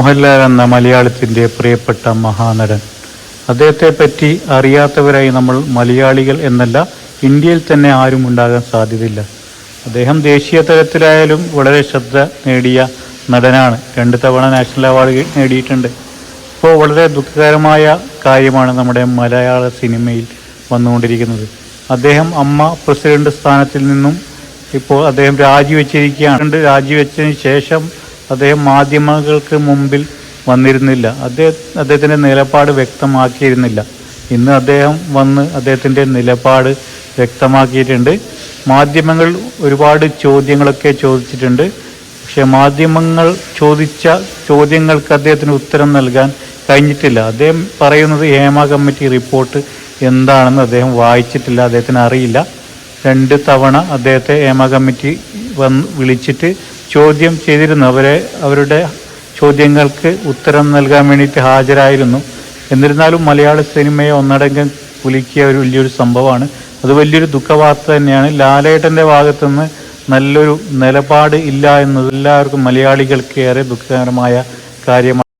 മോഹൻലാൽ എന്ന മലയാളത്തിന്റെ പ്രിയപ്പെട്ട മഹാനടൻ. അദ്ദേഹത്തെ പറ്റി അറിയാത്തവരായി നമ്മൾ മലയാളികൾ എന്നല്ല ഇന്ത്യയിൽ തന്നെ ആരും ഉണ്ടാകാൻ സാധ്യതയില്ല. അദ്ദേഹം ദേശീയ തലത്തിലായാലും വളരെ ശ്രദ്ധ നേടിയ നടനാണ്. രണ്ട് തവണ നാഷണൽ അവാർഡ് നേടിയിട്ടുണ്ട്. ഇപ്പോൾ വളരെ ദുഃഖകരമായ കാര്യമാണ് നമ്മുടെ മലയാള സിനിമയിൽ വന്നുകൊണ്ടിരിക്കുന്നത്. അദ്ദേഹം അമ്മ പ്രസിഡന്റ് സ്ഥാനത്തിൽ നിന്നും ഇപ്പോൾ അദ്ദേഹം രാജിവെച്ചിരിക്കുകയാണ്. രാജിവെച്ചതിന് ശേഷം അദ്ദേഹം മാധ്യമങ്ങൾക്ക് മുമ്പിൽ വന്നിരുന്നില്ല. അദ്ദേഹം അദ്ദേഹത്തിന്റെ നിലപാട് വ്യക്തമാക്കിയിരുന്നില്ല. ഇന്ന് അദ്ദേഹം വന്ന് അദ്ദേഹത്തിന്റെ നിലപാട് വ്യക്തമാക്കിയിട്ടുണ്ട്. മാധ്യമങ്ങൾ ഒരുപാട് ചോദ്യങ്ങളൊക്കെ ചോദിച്ചിട്ടുണ്ട്. പക്ഷേ മാധ്യമങ്ങൾ ചോദിച്ച ചോദ്യങ്ങൾക്ക് അദ്ദേഹത്തിന് ഉത്തരം നൽകാൻ കഴിഞ്ഞിട്ടില്ല. അദ്ദേഹം പറയുന്നത് ഹേമ കമ്മിറ്റി റിപ്പോർട്ട് എന്താണെന്ന് അദ്ദേഹം വായിച്ചിട്ടില്ല. അദ്ദേഹത്തിന് അറിയില്ല. രണ്ട് തവണ അദ്ദേഹത്തെ ഹേമ കമ്മിറ്റി വന്ന് വിളിച്ചിട്ട് ചോദ്യം ചെയ്തിരുന്നു അവരെ അവരുടെ ചോദ്യങ്ങൾക്ക് ഉത്തരം നൽകാൻ വേണ്ടിയിട്ട് ഹാജരായിരുന്നു. എന്നിരുന്നാലും മലയാള സിനിമയെ ഒന്നടങ്കം കുലുക്കിയ ഒരു വലിയൊരു സംഭവമാണ്. അത് വലിയൊരു ദുഃഖവാർത്ത തന്നെയാണ്. ലാലേട്ടന്റെ ഭാഗത്തുനിന്ന് നല്ലൊരു നിലപാട് ഇല്ല എന്നത് എല്ലാവർക്കും മലയാളികൾക്ക് ഏറെ ദുഃഖകരമായ കാര്യമാണ്.